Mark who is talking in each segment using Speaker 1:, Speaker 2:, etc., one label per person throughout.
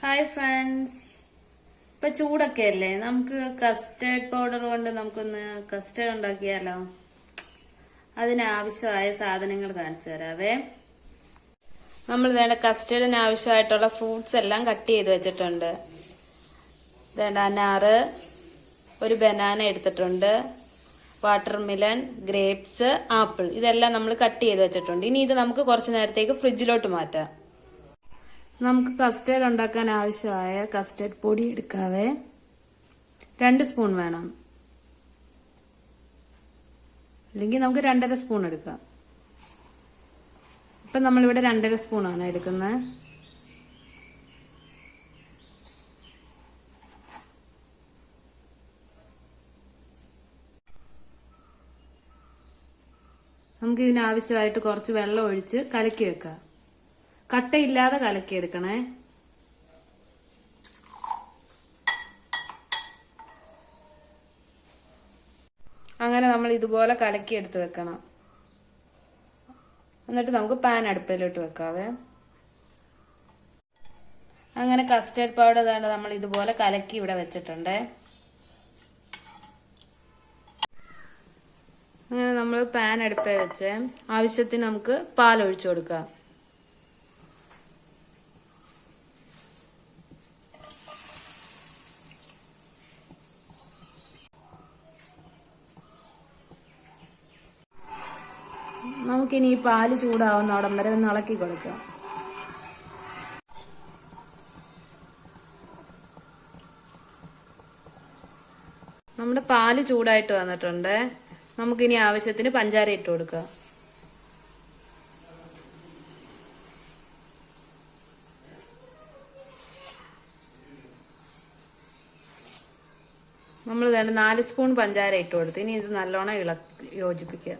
Speaker 1: Hi friends ഇപ്പൊ ചൂടൊക്കെ അല്ലേ? നമുക്ക് കസ്റ്റേർഡ് പൗഡർ കൊണ്ട് നമുക്കൊന്ന് കസ്റ്റേർഡ് ഉണ്ടാക്കിയാലോ? അതിനാവശ്യമായ സാധനങ്ങൾ കാണിച്ചു തരാവേ. നമ്മൾ വേണ്ട കസ്റ്റേർഡിന് ആവശ്യമായിട്ടുള്ള ഫ്രൂട്ട്സ് എല്ലാം കട്ട് ചെയ്ത് വെച്ചിട്ടുണ്ട്. വേണ്ട അനാറ് ഒരു ബനാന എടുത്തിട്ടുണ്ട് വാട്ടർമിലൻ ഗ്രേപ്സ് ആപ്പിൾ ഇതെല്ലാം നമ്മൾ കട്ട് ചെയ്ത് വെച്ചിട്ടുണ്ട്. ഇനി ഇത് നമുക്ക് കുറച്ച് നേരത്തേക്ക് ഫ്രിഡ്ജിലോട്ട് മാറ്റാം. നമുക്ക് കസ്റ്റേർഡ് ഉണ്ടാക്കാൻ ആവശ്യമായ കസ്റ്റേർഡ് പൊടി എടുക്കാവേ. രണ്ട് സ്പൂൺ വേണം. അല്ലെങ്കിൽ നമുക്ക് രണ്ടര സ്പൂൺ എടുക്കാം. ഇപ്പം നമ്മളിവിടെ രണ്ടര ആണ് എടുക്കുന്നത്. നമുക്ക് ഇതിനാവശ്യമായിട്ട് കുറച്ച് വെള്ളം ഒഴിച്ച് കലക്കി വെക്കാം. കട്ടയില്ലാതെ കലക്കിയെടുക്കണേ. അങ്ങനെ നമ്മൾ ഇതുപോലെ കലക്കി എടുത്ത് വെക്കണം. എന്നിട്ട് നമുക്ക് പാൻ അടുപ്പിലോട്ട് വെക്കാവേ. അങ്ങനെ കസ്റ്റേർഡ് പൗഡർ തന്നെ നമ്മൾ ഇതുപോലെ കലക്കി ഇവിടെ വെച്ചിട്ടുണ്ട്. അങ്ങനെ നമ്മൾ പാൻ അടുപ്പേ വെച്ച് ആവശ്യത്തിന് നമുക്ക് പാൽ ഒഴിച്ചു കൊടുക്കാം. നമുക്കിനി ഈ പാൽ ചൂടാവുന്നോടം വരെ ഒന്ന് ഇളക്കി കൊടുക്കാം. നമ്മുടെ പാൽ ചൂടായിട്ട് വന്നിട്ടുണ്ട്. നമുക്കിനി ആവശ്യത്തിന് പഞ്ചാര ഇട്ട് കൊടുക്കാം. നമ്മൾ വേണ്ട നാല് സ്പൂൺ പഞ്ചാര ഇട്ട് കൊടുത്ത്. ഇനി ഇത് നല്ലോണം ഇളക്കി യോജിപ്പിക്കുക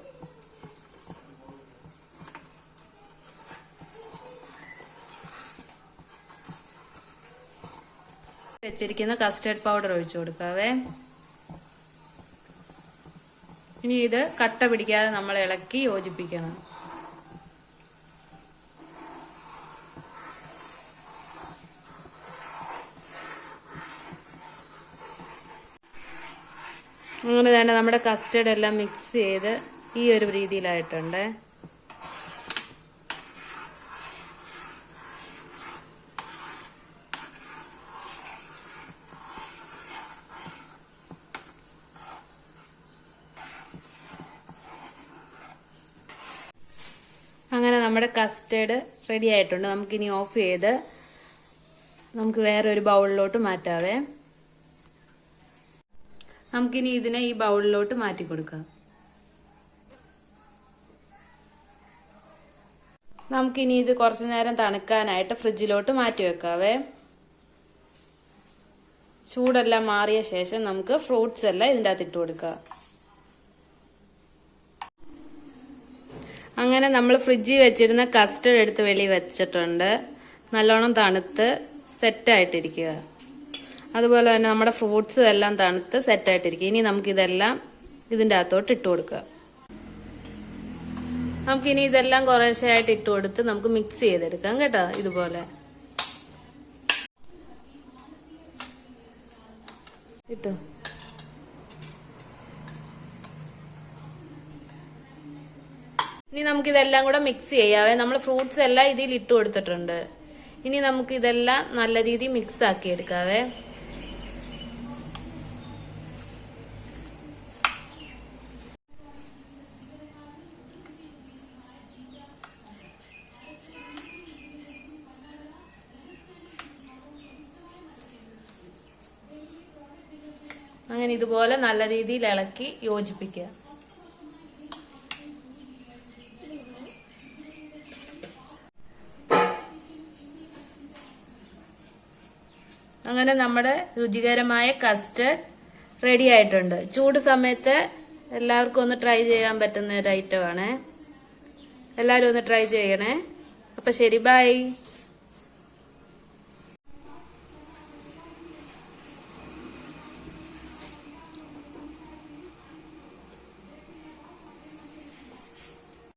Speaker 1: വെച്ചിരിക്കുന്ന കസ്റ്റേർഡ് പൗഡർ ഒഴിച്ചു കൊടുക്കാവേ. ഇനി ഇത് കട്ട പിടിക്കാതെ നമ്മൾ ഇളക്കി യോജിപ്പിക്കണം. അങ്ങനെ തന്നെ നമ്മുടെ കസ്റ്റേർഡ് എല്ലാം മിക്സ് ചെയ്ത് ഈ ഒരു രീതിയിലായിട്ടുണ്ട് അങ്ങനെ നമ്മുടെ കസ്റ്റേർഡ് റെഡി ആയിട്ടുണ്ട്. നമുക്കിനി ഓഫ് ചെയ്ത് നമുക്ക് വേറെ ഒരു ബൗളിലോട്ട് മാറ്റാവേ. നമുക്കിനി ഇതിനെ ഈ ബൗളിലോട്ട് മാറ്റി കൊടുക്കാം. നമുക്കിനി ഇത് കുറച്ചു നേരം തണുക്കാനായിട്ട് ഫ്രിഡ്ജിലോട്ട് മാറ്റി വെക്കാവേ. ചൂടെല്ലാം മാറിയ ശേഷം നമുക്ക് ഫ്രൂട്ട്സ് എല്ലാം ഇതിന്റെ അകത്ത് ഇട്ട് കൊടുക്കാം. അങ്ങനെ നമ്മൾ ഫ്രിഡ്ജിൽ വെച്ചിരുന്ന കസ്റ്റർഡ് എടുത്ത് വെളി വെച്ചിട്ടുണ്ട്. നല്ലോണം തണുത്ത് സെറ്റായിട്ടിരിക്കുക. അതുപോലെ തന്നെ നമ്മുടെ ഫ്രൂട്ട്സും എല്ലാം തണുത്ത് സെറ്റായിട്ടിരിക്കുക. ഇനി നമുക്കിതെല്ലാം ഇതിന്റെ അകത്തോട്ട് ഇട്ട് കൊടുക്കുക. നമുക്കിനി ഇതെല്ലാം കുറേശ്ശെയായിട്ട് ഇട്ട് കൊടുത്ത് നമുക്ക് മിക്സ് ചെയ്തെടുക്കാം കേട്ടോ ഇതുപോലെ. ഇട്ടോ. ഇനി നമുക്ക് ഇതെല്ലാം കൂടെ മിക്സ് ചെയ്യാവേ നമ്മൾ ഫ്രൂട്ട്സ് എല്ലാം ഇതിൽ ഇട്ട് കൊടുത്തിട്ടുണ്ട്. ഇനി നമുക്ക് ഇതെല്ലാം നല്ല രീതിയിൽ മിക്സ് ആക്കി എടുക്കാവേ. അങ്ങനെ ഇതുപോലെ നല്ല രീതിയിൽ ഇളക്കി യോജിപ്പിക്കുക. അങ്ങനെ നമ്മുടെ രുചികരമായ കസ്റ്റർഡ് റെഡി ആയിട്ടുണ്ട്. ചൂട് സമയത്ത് എല്ലാവർക്കും ഒന്ന് ട്രൈ ചെയ്യാൻ പറ്റുന്ന ഒരു ഐറ്റമാണ് എല്ലാവരും ഒന്ന് ട്രൈ ചെയ്യണേ. അപ്പം ശരി ബൈ